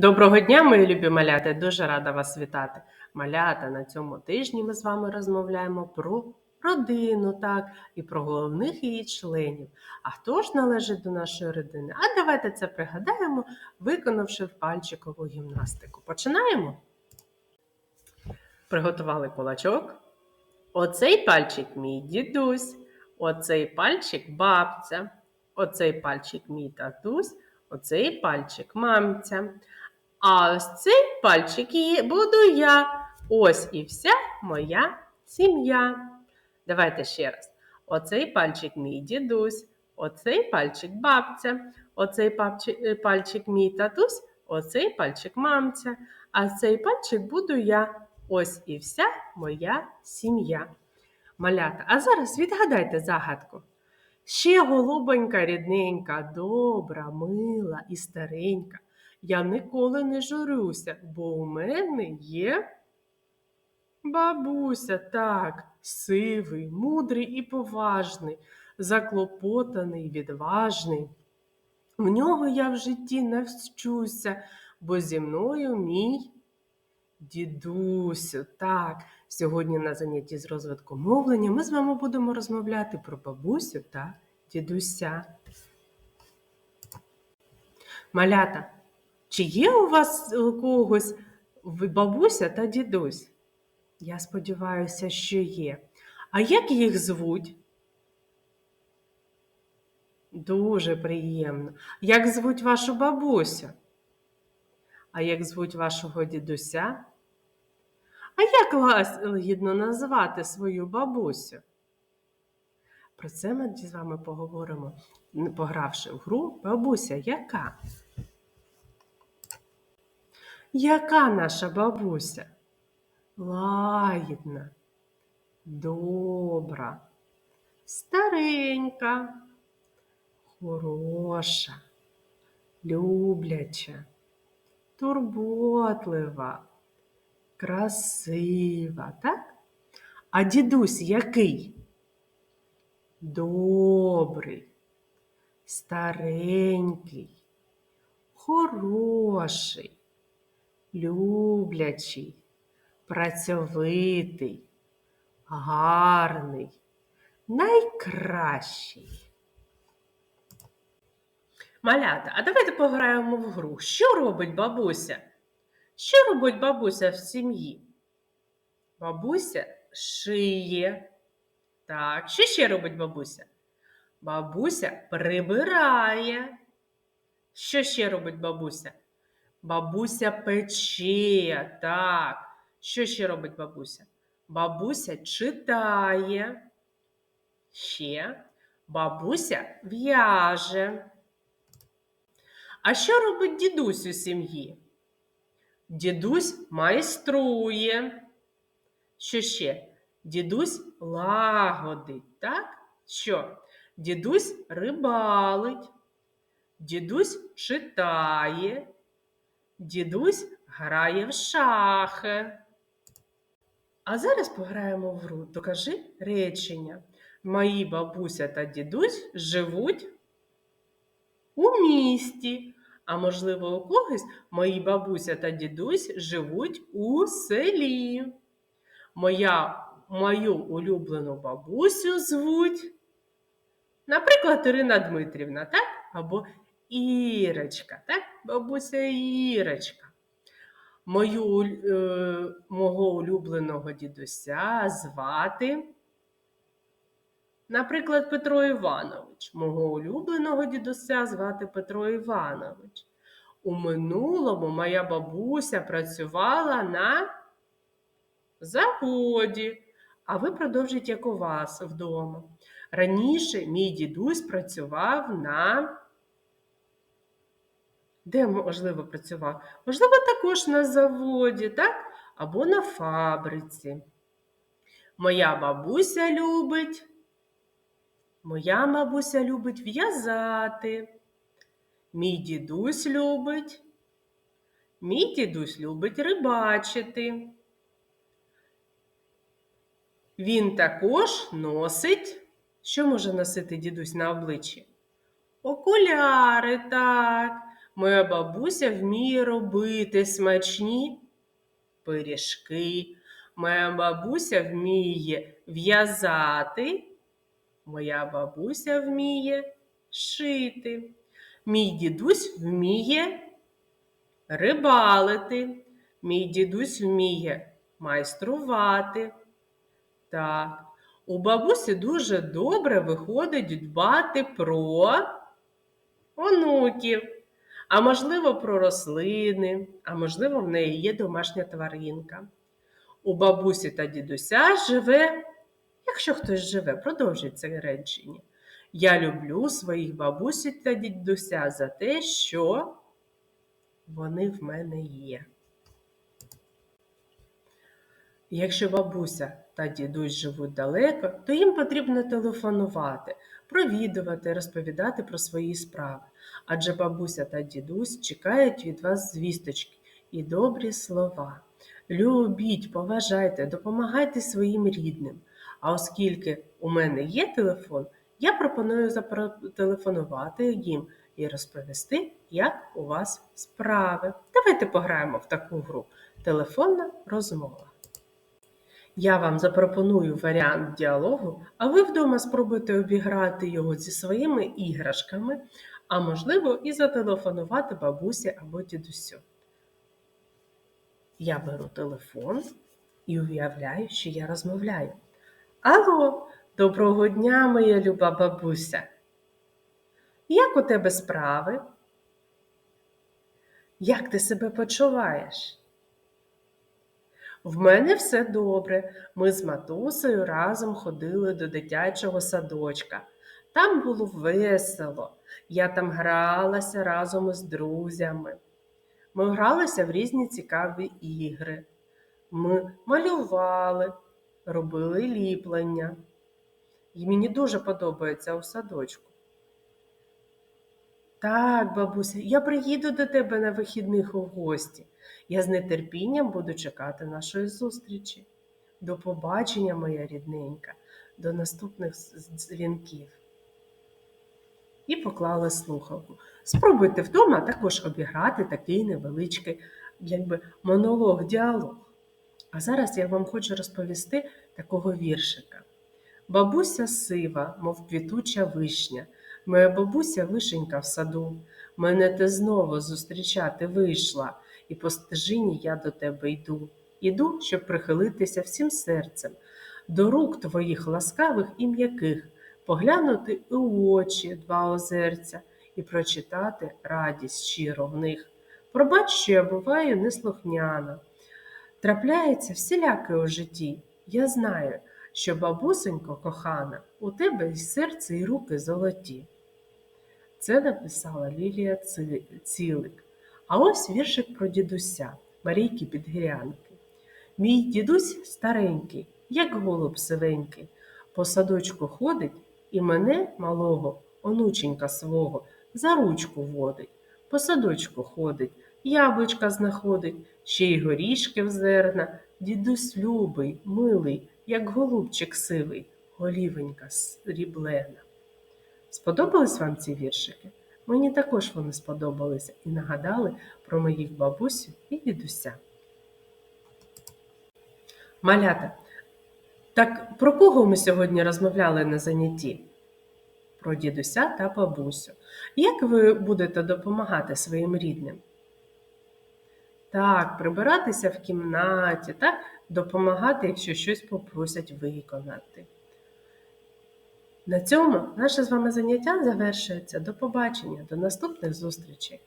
Доброго дня, мої любі малята! Дуже рада вас вітати. Малята, на цьому тижні ми з вами розмовляємо про родину, так, і про головних її членів. А хто ж належить до нашої родини? А давайте це пригадаємо, виконавши пальчикову гімнастику. Починаємо. Приготували кулачок. Оцей пальчик мій дідусь, оцей пальчик бабця, оцей пальчик мій татусь, оцей пальчик мамця. А ось цей пальчик є, буду я. Ось і вся моя сім'я. Давайте ще раз. Оцей пальчик мій дідусь, оцей пальчик бабця, оцей е, пальчик мій татусь, оцей пальчик мамця, а цей пальчик буду я. Ось і вся моя сім'я. Малята, а зараз відгадайте загадку. Ще голубонька рідненька, добра, мила і старенька. Я ніколи не журюся, бо у мене є бабуся, так, сивий, мудрий і поважний, заклопотаний, відважний. В нього я в житті навчуся, бо зі мною мій дідусю. Так, сьогодні на занятті з розвитку мовлення ми з вами будемо розмовляти про бабусю та дідуся. Малята. Чи є у вас у когось бабуся та дідусь? Я сподіваюся, що є. А як їх звуть? Дуже приємно. Як звуть вашу бабусю? А як звуть вашого дідуся? А як лагідно назвати свою бабусю? Про це ми з вами поговоримо, погравши в гру бабуся яка? Яка наша бабуся? Лагідна, добра, старенька, хороша, любляча, турботлива, красива, так? А дідусь який? Добрий, старенький, хороший люблячий, працьовитий, гарний, найкращий. Малята, а давайте пограємо в гру. Що робить бабуся? Що робить бабуся в сім'ї? Бабуся шиє. Так, що ще робить бабуся? Бабуся прибирає. Що ще робить бабуся? Бабуся пече, так. Що ще робить бабуся? Бабуся читає. Ще бабуся в'яже. А що робить дідусь у сім'ї? Дідусь майструє. Що ще? Дідусь лагодить, так? Що? Дідусь рибалить, дідусь читає. Дідусь грає в шахи. А зараз пограємо в гру. Докажи речення. Мої бабуся та дідусь живуть у місті. А можливо, у когось мої бабуся та дідусь живуть у селі. Моя, Мою улюблену бабусю звуть, наприклад, Ірина Дмитрівна, так? Або Ірочка, так? Бабуся Ірочка. Мою, е, Мого улюбленого дідуся звати, наприклад, Петро Іванович. Мого улюбленого дідуся звати Петро Іванович. У минулому моя бабуся працювала на заводі, а ви продовжіть, як у вас вдома. Раніше мій дідусь працював на де, можливо, працював? Можливо, також на заводі, так? Або на фабриці. Моя бабуся любить. Моя бабуся любить в'язати. Мій дідусь любить. Мій дідусь любить рибачити. Він також носить. Що може носити дідусь на обличчі? Окуляри, так. Моя бабуся вміє робити смачні пиріжки. Моя бабуся вміє в'язати. Моя бабуся вміє шити. Мій дідусь вміє рибалити. Мій дідусь вміє майструвати. Так, у бабусі дуже добре виходить дбати про онуків, а можливо, про рослини, а можливо, в неї є домашня тваринка. У бабусі та дідуся живе, якщо хтось живе, продовжує це речення. Я люблю своїх бабусі та дідуся за те, що вони в мене є. Якщо бабуся та дідусь живуть далеко, то їм потрібно телефонувати, провідувати, розповідати про свої справи. Адже бабуся та дідусь чекають від вас звісточки і добрі слова. Любіть, поважайте, допомагайте своїм рідним. А оскільки у мене є телефон, я пропоную зателефонувати їм і розповісти, як у вас справи. Давайте пограємо в таку гру. Телефонна розмова. Я вам запропоную варіант діалогу, а ви вдома спробуйте обіграти його зі своїми іграшками, а можливо, і зателефонувати бабусі або дідусю. Я беру телефон і уявляю, що я розмовляю. Алло, доброго дня, моя люба бабуся. Як у тебе справи? Як ти себе почуваєш? В мене все добре. Ми з матусею разом ходили до дитячого садочка. Там було весело. Я там гралася разом із друзями. Ми гралися в різні цікаві ігри. Ми малювали, робили ліплення. І мені дуже подобається у садочку. Так, бабуся, я приїду до тебе на вихідних у гості. Я з нетерпінням буду чекати нашої зустрічі. До побачення, моя рідненька, до наступних дзвінків. І поклали слухавку. Спробуйте вдома також обіграти такий невеличкий якби, монолог, діалог. А зараз я вам хочу розповісти такого віршика. Бабуся сива, мов квітуча вишня, моя бабуся вишенька в саду. Мене ти знову зустрічати вийшла, і по стежині я до тебе йду. Іду, щоб прихилитися всім серцем, до рук твоїх ласкавих і м'яких, поглянути у очі два озерця і прочитати радість щиро в них. Пробач, що я буваю неслухняна. Трапляється всіляке у житті. Я знаю, що, бабусенько кохана, у тебе й серце, і руки золоті. Це написала Лілія Цілик. А ось віршик про дідуся Марійки Підгірянки. Мій дідусь старенький, як голуб сивенький, по садочку ходить і мене, малого, онученька свого, за ручку водить, по садочку ходить, яблучка знаходить, ще й горішки в зерна, дідусь любий, милий, як голубчик сивий, голівенька сріблена. Сподобались вам ці віршики? Мені також вони сподобалися і нагадали про моїх бабусю і дідуся. Малята, так про кого ми сьогодні розмовляли на занятті? Про дідуся та бабусю. Як ви будете допомагати своїм рідним? Так, прибиратися в кімнаті, так, допомагати, якщо щось попросять виконати. На цьому наше з вами заняття завершується. До побачення, до наступних зустрічей!